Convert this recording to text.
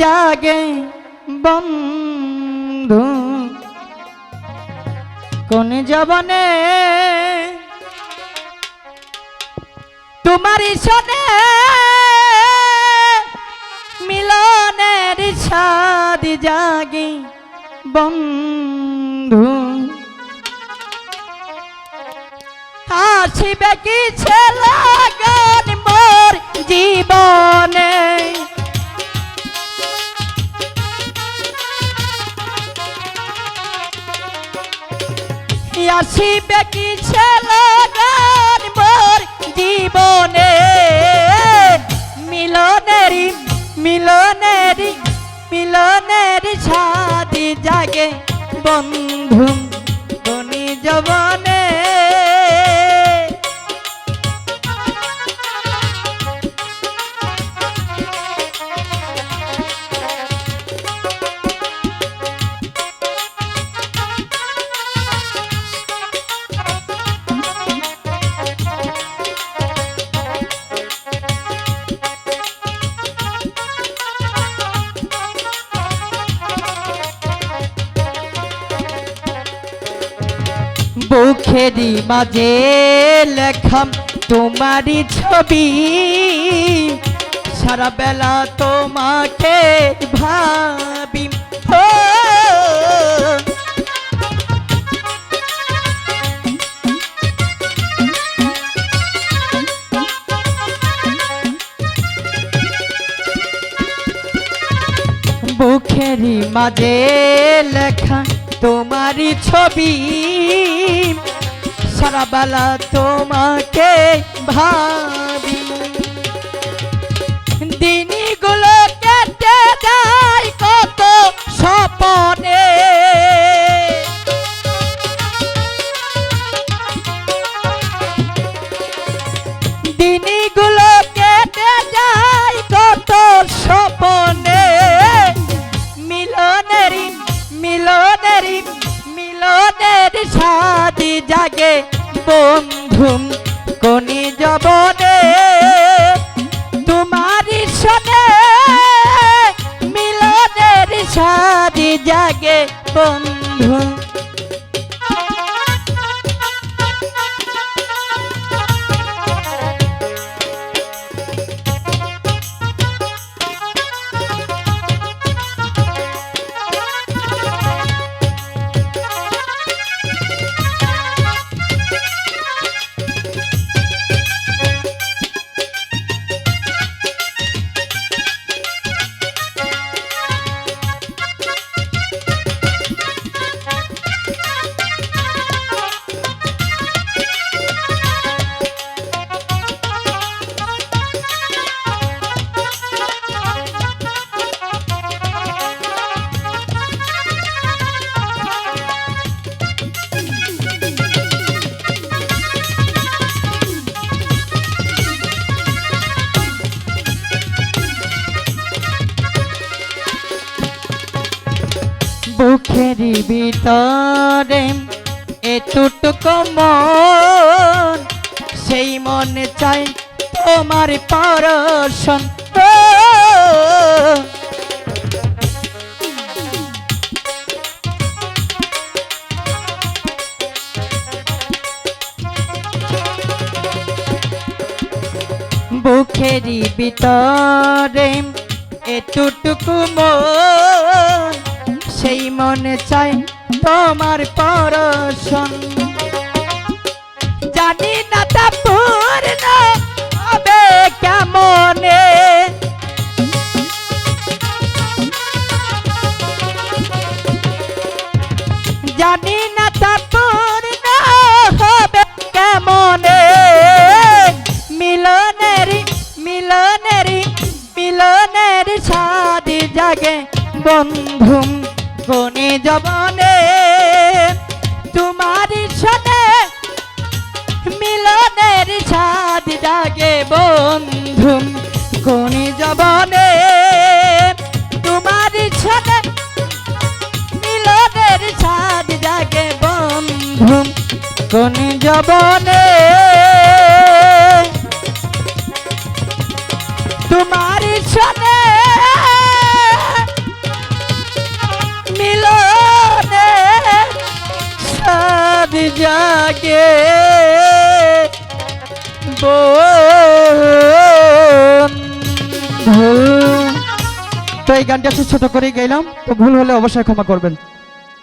জাগে বন্ধু। কোন জবনে তোমার সনে মিলনের সাদ জাগে বন্ধু। আসিবে কি ছেলাগান মোর জীবনে? আসিবে কি ছেলাগান মোর জীবনে। মিলনেরি মিলনেরি মিলনেরি ছাদি জাগে বন্ধু বনি জবনে। বুখেরি মাঝে লেখাম তোমারই ছবি। সারা বেলা তোমাকে ভাবি। বুখেরি মাঝে লেখা তোমারই ছবি সারা বেলা তোমাকে ভাবি জাগে বন্ধু কোনি জবনে তোমারি সনে মিলনের সাদি জাগে বন্ধু। বুকের ভিতরে এতটুকু মন সেই মনে চাই তোমার পরশন। ও, বুকেরই ভিতরে এতটুকু মন সেই মনে চাই তোমার পরশন। জানি না তা পূর্ণ হবে কেমনে। জানি না তা পূর্ণ হবে কেমনে। মিলনেরি মিলনেরি, মিলনের সাদি জাগে বন্ধু কোনে জবনে তোমারি সনে মিলনের সাদ জাগে বন্ধু। কোনে জবনে তোমারি সনে মিলনের সাদ জাগে বন্ধু। কোন জবনে বন্ধু তো এই গানটা ছোট করে গেলাম তো ভুল হলে অবশ্যই ক্ষমা করবেন।